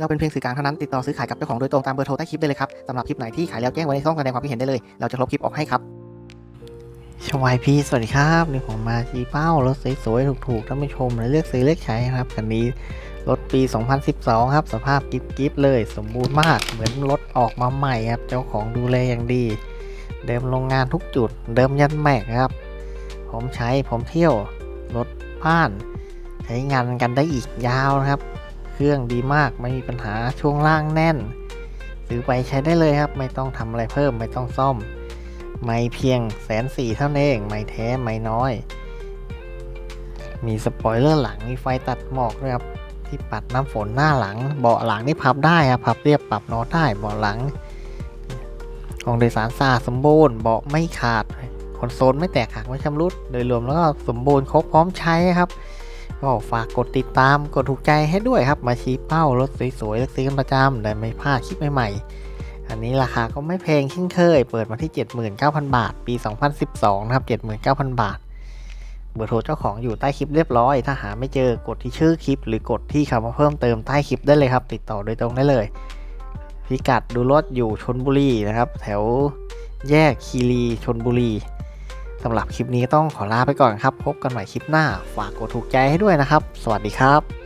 เราเป็นเพียงสื่อกลางเท่านั้นติดต่อซื้อขายกับเจ้าของโดยตรงตามเบอร์โทรใต้คลิปได้เลยครับสำหรับคลิปไหนที่ขายแล้วแจ้งไว้ในช่องแสดงความคิดเห็นได้เลย เราจะลบคลิปออกให้ครับชวายพีสวัสดีครับนี่ผมมาชี้เป้ารถสวยๆถูกๆท่านผู้ชมและเลือกซื้อเลือกใช้นะครับคันนี้รถปี 2012 ครับ สภาพกิ๊บๆเลย สมบูรณ์มาก เหมือนรถออกมาใหม่ครับ เจ้าของดูแลอย่างดี เดิมโรงงานทุกจุด เดิมยันแม็กครับ ผมใช้ผมเที่ยวรถบ้าน ใช้งานกันได้อีกยาวนะครับ รื่องดีมากไม่มีปัญหาช่วงล่างแน่น ซื้อไปใช้ได้เลยครับ ไม่ต้องทำอะไรเพิ่มไม่ต้องซ่อม ไม่เพียงแสนสี่เท่านั้นเอง ไม่แท้ไม่น้อย มีสปอยเลอร์หลังมีไฟตัดหมอกด้วยครับที่ปัดน้ำฝนหน้าหลัง เบาะหลังนี่พับได้ครับพับเรียบปรับนอนได้เบาะหลังของโดยสารสะอาดสมบูรณ์เบาะไม่ขาดคอนโซลไม่แตกหักไม่ชำรุดโดยรวมแล้วก็สมบูรณ์ครบพร้อมใช้ครับ ก็ฝากกดติดตามกดถูกใจให้ด้วยครับ มาชี้เป้ารถสวยๆและซื้อกันประจำแต่ไม่พลาดคลิปใหม่ๆ อันนี้ราคาก็ไม่แพงเช่นเคย เปิดมาที่ 79,000 บาท ปี 2012 นะครับ 79,000 บาท เบอร์โทรเจ้าของอยู่ใต้คลิปเรียบร้อย ถ้าหาไม่เจอกดที่ชื่อคลิป หรือกดที่คำว่าเพิ่มเติมใต้คลิปได้เลยครับ ติดต่อโดยตรงได้เลย พิกัดดูรถอยู่ชนบุรีนะครับ แถวแยกคีรีชนบุรี สำหรับคลิปนี้ต้องขอลาไปก่อนครับ พบกันใหม่คลิปหน้า ฝากกดถูกใจให้ด้วยนะครับ สวัสดีครับ